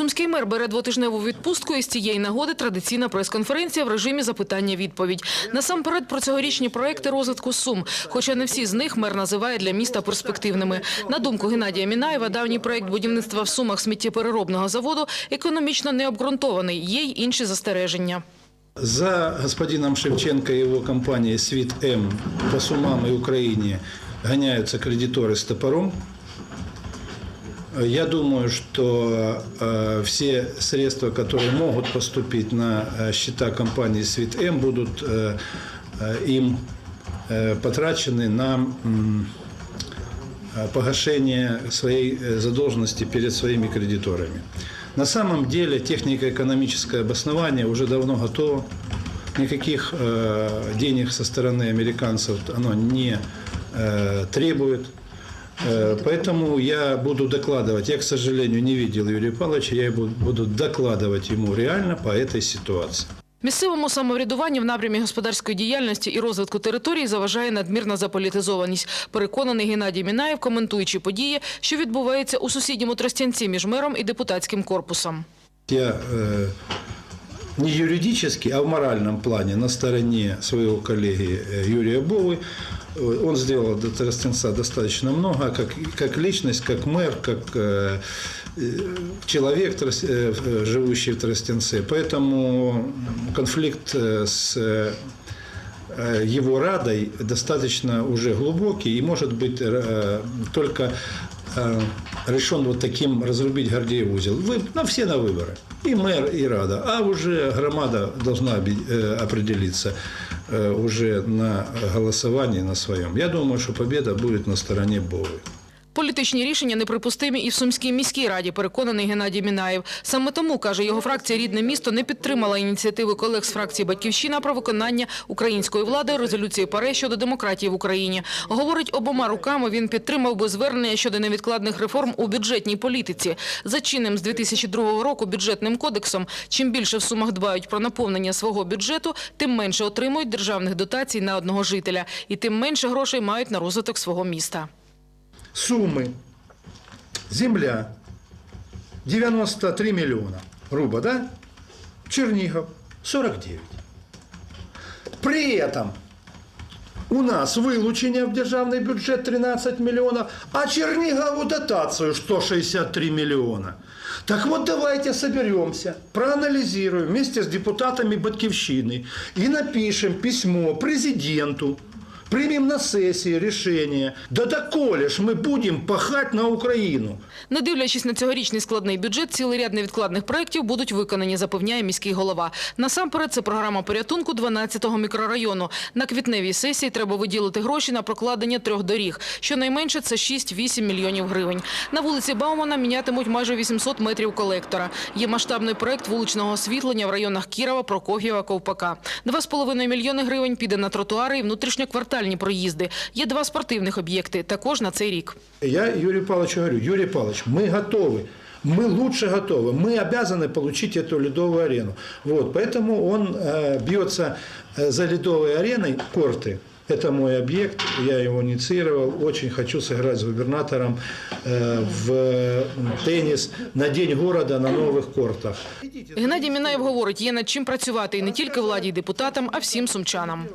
Сумський мер бере двотижневу відпустку і з цієї нагоди традиційна прес-конференція в режимі запитання-відповідь. Насамперед про цьогорічні проекти розвитку Сум, хоча не всі з них мер називає для міста перспективними. На думку Геннадія Мінаєва, давній проект будівництва в Сумах сміттєпереробного заводу економічно не обґрунтований, є й інші застереження. За господином Шевченко и его компанией «Свит М» по Сумам и Украине гоняются кредиторы с топором. Я думаю, что э, все средства, которые могут поступить на э, счета компании «Свит М», будут э, э, им э, потрачены на э, погашение своей э, задолженности перед своими кредиторами. На самом деле технико-экономическое обоснование уже давно готово. Никаких э, денег со стороны американцев оно не э, требует. Э, Поэтому я буду докладывать, я, к сожалению, не видел Юрия Павловича, я бу- буду докладывать ему реально по этой ситуации. Місцевому самоврядуванню в напрямі господарської діяльності і розвитку території заважає надмірна заполітизованість. Переконаний Геннадій Мінаєв, коментуючи події, що відбуваються у сусідньому Тростянці між мером і депутатським корпусом. Я э, не юридически, а в моральном плане на стороне своего коллеги э, Юрия Бовы. Э, Он сделал до Тростенца достаточно много, как, как личность, как мэр, как э, э, человек, трос- э, э, живущий в Тростенце. Поэтому конфликт э, с э, э, его радой достаточно уже глубокий и может быть э, только э, решен вот таким разрубить Гордеев узел. Вы, на все на выборы. И мэр, и рада. А уже громада должна оби- э, определиться э, уже на голосовании на своем. Я думаю, что победа будет на стороне Бовы. Політичні рішення неприпустимі і в Сумській міській раді, переконаний Геннадій Мінаєв. Саме тому, каже, його фракція «Рідне місто» не підтримала ініціативи колег з фракції «Батьківщина» про виконання української влади резолюції ПАРЕ щодо демократії в Україні. Говорить, обома руками він підтримав би звернення щодо невідкладних реформ у бюджетній політиці. За чинним з 2002 року бюджетним кодексом, чим більше в Сумах дбають про наповнення свого бюджету, тим менше отримують державних дотацій на одного жителя. І тим менше грошей мають на розвиток свого міста. Суммы. Земля. 93 миллиона. Руба, да? Чернигов. 49. При этом у нас вилучення в державний бюджет 13 миллионов, а Чернигову дотацию 163 миллиона. Так вот давайте соберемся, проанализируем вместе с депутатами Батьковщины и напишем письмо президенту, примем на сессии решение, да доколе ж мы будем пахать на Украину. Не дивлячись на цьогорічний складний бюджет, цілий ряд невідкладних проєктів будуть виконані, запевняє міський голова. Насамперед, це програма порятунку 12-го мікрорайону. На квітневій сесії треба виділити гроші на прокладення трьох доріг. Щонайменше це 6-8 мільйонів гривень. На вулиці Баумана мінятимуть майже 800 метрів колектора. Є масштабний проєкт вуличного освітлення в районах Кірова, Прокоф'єва, Ковпака. 2,5 мільйони гривень піде на тротуари і внутрішньоквартальні проїзди. Є два спортивних об'єкти, також на цей рік. Я Юрию Павловичу говорю, Юрий Павлович, мы готовы, мы лучше готовы, мы обязаны получить эту ледовую арену. Вот, поэтому он э, бьется э, за ледовой ареной корты. Это мой объект, я его инициировал. Очень хочу сыграть с губернатором э, в э, теннис на День города на новых кортах. Геннадій Мінаєв говорить, є над чим працювати і не тільки владі й депутатам, а всім сумчанам.